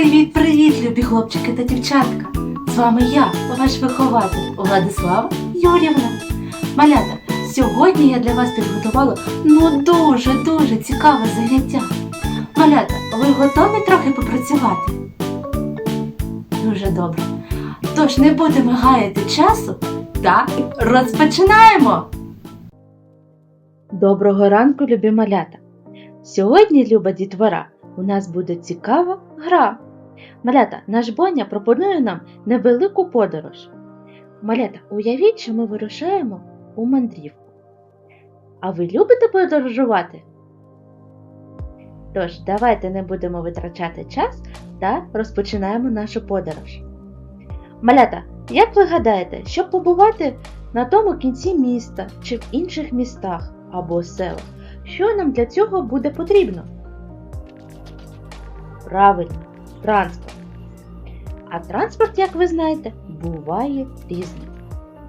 Привіт-привіт, любі хлопчики та дівчатка! З вами я, ваш вихователь Владислава Юрівна. Малята, сьогодні я для вас підготувала ну дуже-дуже цікаве заняття. Малята, ви готові трохи попрацювати? Дуже добре. Тож не будемо гаяти часу та розпочинаємо! Доброго ранку, любі малята! Сьогодні, люба дітвора, у нас буде цікава гра. Малята, наш Боня пропонує нам невелику подорож. Малята, уявіть, що ми вирушаємо у мандрівку. А ви любите подорожувати? Тож, давайте не будемо витрачати час та розпочинаємо нашу подорож. Малята, як ви гадаєте, щоб побувати на тому кінці міста чи в інших містах або селах, що нам для цього буде потрібно? Правильно, транспорт. А транспорт, як ви знаєте, буває різним.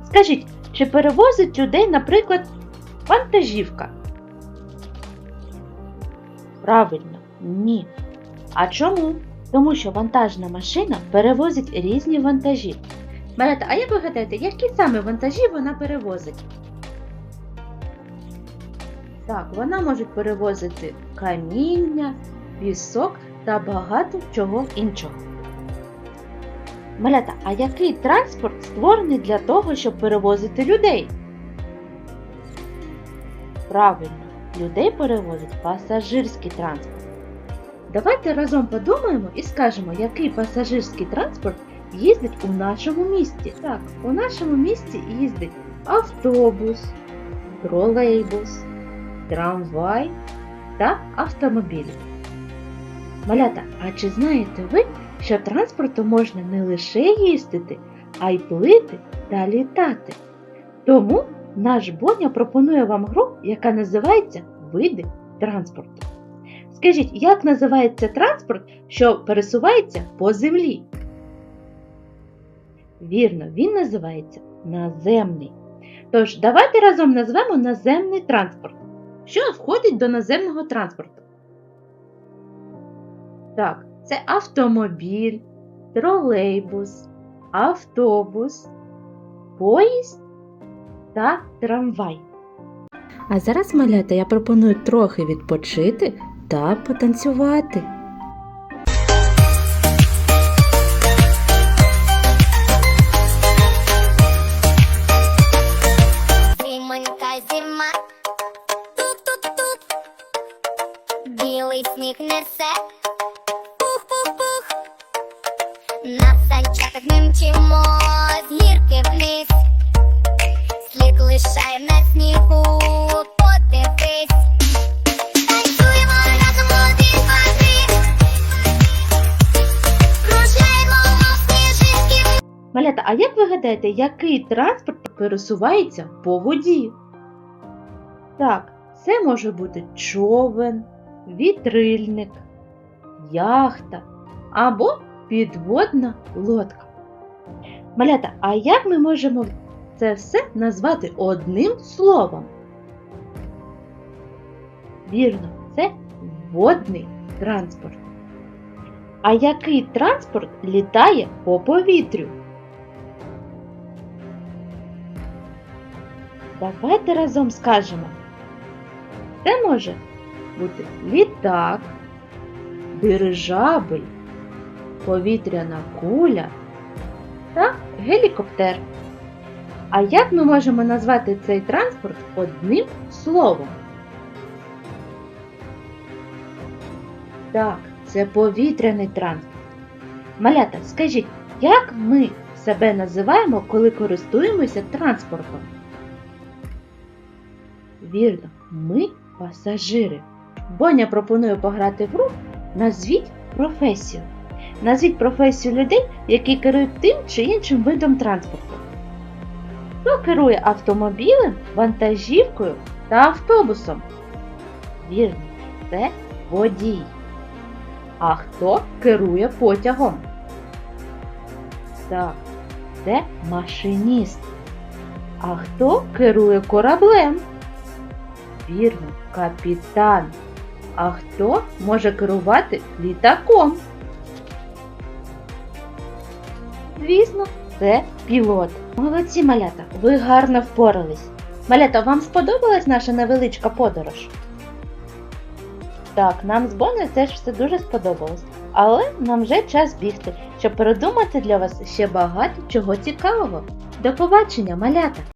Скажіть, чи перевозить людей, наприклад, вантажівка? Правильно, ні. А чому? Тому що вантажна машина перевозить різні вантажі. Малята, а як ви гадаєте, які саме вантажі вона перевозить? Так, вона може перевозити каміння, пісок та багато чого іншого. Малята, а який транспорт створений для того, щоб перевозити людей? Правильно, людей перевозить пасажирський транспорт. Давайте разом подумаємо і скажемо, який пасажирський транспорт їздить у нашому місті. Так, у нашому місті їздить автобус, тролейбус, трамвай та автомобілі. Малята, а чи знаєте ви, що транспортом можна не лише їздити, а й плити та літати? Тому наш Боня пропонує вам гру, яка називається Види транспорту. Скажіть, як називається транспорт, що пересувається по землі? Вірно, він називається наземний. Тож, давайте разом назвемо наземний транспорт. Що входить до наземного транспорту? Так, це автомобіль, тролейбус, автобус, поїзд та трамвай. А зараз, малята, я пропоную трохи відпочити та потанцювати. Тук-тук-тук, білий сніг несе, пух-пух-пух, на санчатах ми з гірки вниз, слід лишає на снігу, Малята, а як ви гадаєте, який транспорт пересувається по воді? Так, це може бути човен, вітрильник, яхта або підводна лодка. Малята, а як ми можемо це все назвати одним словом? Вірно, це водний транспорт. А який транспорт літає по повітрю? Давайте разом скажемо. Це може бути літак, дирижабель, повітряна куля та гелікоптер. А як ми можемо назвати цей транспорт одним словом? Так, це повітряний транспорт. Малята, скажіть, як ми себе називаємо, коли користуємося транспортом? Вірно, ми пасажири. Боня пропонує пограти в гру Назвіть професію. Назвіть професію людей, які керують тим чи іншим видом транспорту. Хто керує автомобілем, вантажівкою та автобусом? Вірно, це водій. А хто керує потягом? Так, це машиніст. А хто керує кораблем? Вірно, капітан. А хто може керувати літаком? Звісно, це пілот. Молодці, малята, ви гарно впорались. Малята, вам сподобалась наша невеличка подорож? Так, нам з Боною теж все дуже сподобалось. Але нам вже час бігти, щоб придумати для вас ще багато чого цікавого. До побачення, малята!